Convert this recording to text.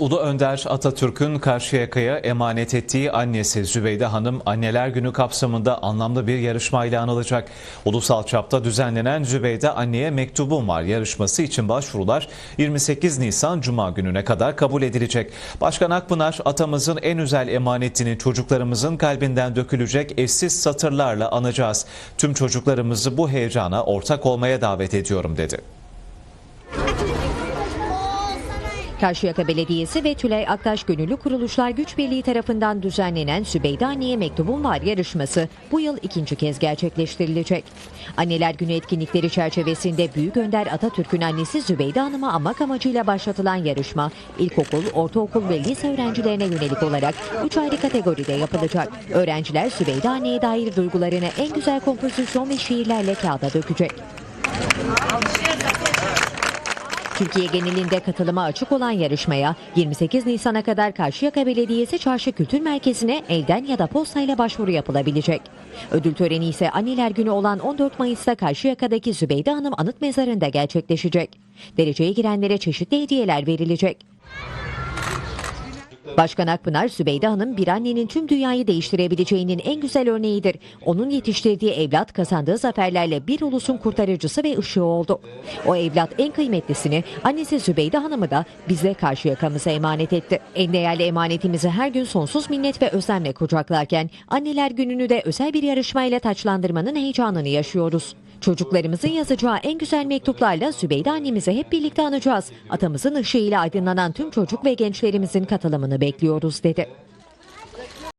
Ulu Önder Atatürk'ün Karşıyaka'ya emanet ettiği annesi Zübeyde Hanım Anneler Günü kapsamında anlamlı bir yarışmayla anılacak. Ulusal çapta düzenlenen Zübeyde Anneye Mektubum Var yarışması için başvurular 28 Nisan Cuma gününe kadar kabul edilecek. Başkan Akpınar atamızın en özel emanetini çocuklarımızın kalbinden dökülecek eşsiz satırlarla anacağız. Tüm çocuklarımızı bu heyecana ortak olmaya davet ediyorum dedi. Karşıyaka Belediyesi ve Tülay Aktaş Gönüllü Kuruluşlar Güç Birliği tarafından düzenlenen Sübeyde Anne'ye Mektubum Var yarışması bu yıl ikinci kez gerçekleştirilecek. Anneler Günü etkinlikleri çerçevesinde Büyük Önder Atatürk'ün annesi Zübeyde Hanım'a amak amacıyla başlatılan yarışma, ilkokul, ortaokul ve lise öğrencilerine yönelik olarak 3 ayrı kategoride yapılacak. Öğrenciler Zübeyde Anne'ye dair duygularını en güzel kompozisyon ve şiirlerle kağıda dökecek. Türkiye genelinde katılıma açık olan yarışmaya 28 Nisan'a kadar Karşıyaka Belediyesi Çarşı Kültür Merkezi'ne elden ya da postayla başvuru yapılabilecek. Ödül töreni ise Anneler Günü olan 14 Mayıs'ta Karşıyaka'daki Zübeyde Hanım Anıt Mezarı'nda gerçekleşecek. Dereceye girenlere çeşitli hediyeler verilecek. Başkan Akpınar, Zübeyde Hanım bir annenin tüm dünyayı değiştirebileceğinin en güzel örneğidir. Onun yetiştirdiği evlat kazandığı zaferlerle bir ulusun kurtarıcısı ve ışığı oldu. O evlat en kıymetlisini annesi Zübeyde Hanım'ı da bize karşı yakamıza emanet etti. En değerli emanetimizi her gün sonsuz minnet ve özlemle kucaklarken anneler gününü de özel bir yarışmayla taçlandırmanın heyecanını yaşıyoruz. Çocuklarımızın yazacağı en güzel mektuplarla Zübeyde annemizi hep birlikte anacağız. Atamızın ışığıyla aydınlanan tüm çocuk ve gençlerimizin katılımını bekliyoruz dedi.